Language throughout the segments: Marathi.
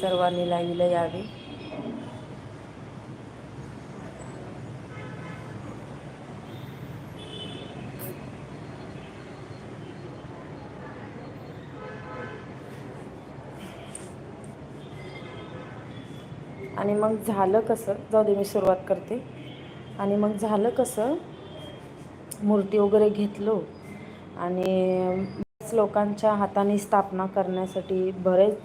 सर्वांनी लाईव्हला यावे. आणि मग झालं कसं? जाऊ दे मी सुरुवात करते. आणि मग झालं कसं? मूर्ती वगैरे घेतलो. आणि लोकांच्या हाताने स्थापना करण्यासाठी बरेच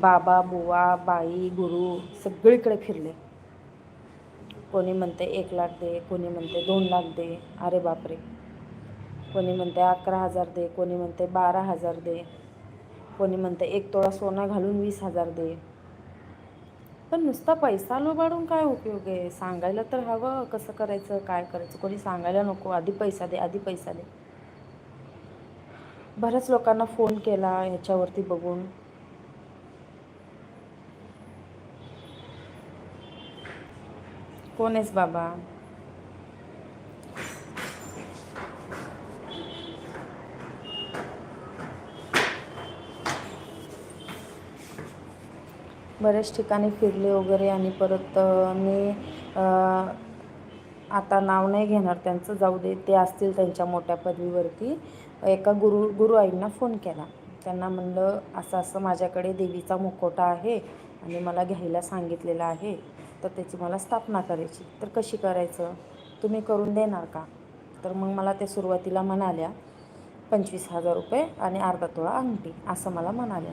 बाबा बुवा बाई गुरु सगळीकडे फिरले. कोणी म्हणते एक लाख दे कोणी म्हणते दोन लाख दे अरे बापरे. कोणी म्हणते अकरा हजार दे कोणी म्हणते बारा हजार दे. कोणी म्हणते एक तोळा सोनं घालून वीस हजार दे. पण नुसता पैसा लोबाडून काय उपयोग आहे? सांगायला तर हवं कसं करायचं काय करायचं? कोणी सांगायला नको आधी पैसा दे आधी पैसा दे. बऱ्याच लोकांना फोन केला ह्याच्यावरती बघून. कोण आहेस बाबा? बऱ्याच ठिकाणी फिरले वगैरे आणि परत मी आता नाव नाही घेणार त्यांचं जाऊ दे ते असतील त्यांच्या मोठ्या पदवीवरती. एका गुरु गुरु आईंना फोन केला. त्यांना म्हणलं असं असं माझ्याकडे देवीचा मुखोटा आहे आणि मला घ्यायला सांगितलेलं आहे तर त्याची मला स्थापना करायची. तर कशी करायचं? तुम्ही करून देणार का? तर मग मला ते सुरुवातीला म्हणाल्या पंचवीस हजार रुपये आणि अर्धा तोळा अंगठी असं मला म्हणाल्या.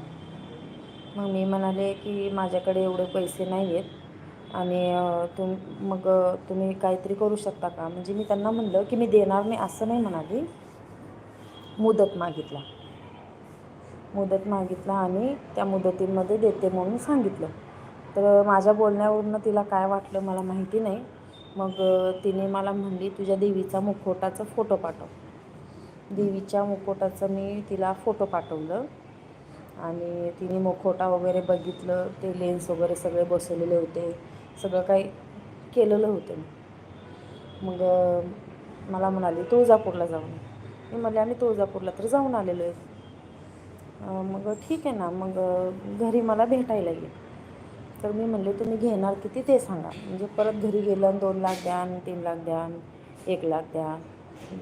मग मी म्हणाले की माझ्याकडे एवढे पैसे नाही आहेत आणि तुम मग तुम्ही काहीतरी करू शकता का? म्हणजे मी त्यांना म्हणलं की मी देणार नाही असं नाही म्हणाली. मुदत मागितला. मुदत मागितला आणि त्या मुदतीमध्ये देते म्हणून सांगितलं. तर माझ्या बोलण्यावरून तिला काय वाटलं मला माहिती नाही. मग तिने मला म्हणली तुझ्या देवीचा मुखवटाचा फोटो पाठव. देवीच्या मुखवटाचं मी तिला फोटो पाठवलं आणि तिने मुखवटा वगैरे बघितलं. ते लेन्स वगैरे सगळे बसवलेले होते. सगळं काही केलेलं होतं. मग मला म्हणाली तुळजापूरला जाऊन मी म्हणले आम्ही तुळजापूरला तर जाऊन आलेलो आहे. मग ठीक आहे ना मग घरी मला भेटायला ये. तर मी म्हणले तुम्ही घेणार किती ते सांगा. म्हणजे परत घरी गेलं आणि दोन लाख द्या आणि तीन लाख द्या एक लाख द्या.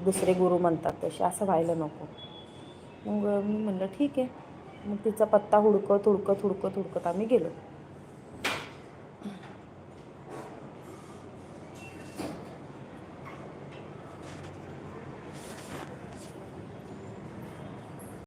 दुसरे गुरु म्हणतात तसे असं व्हायला नको. मग मी म्हणलं ठीक आहे. मग तिचा पत्ता हुडकत हुडकत हुडकत हुडकत आम्ही गेलो.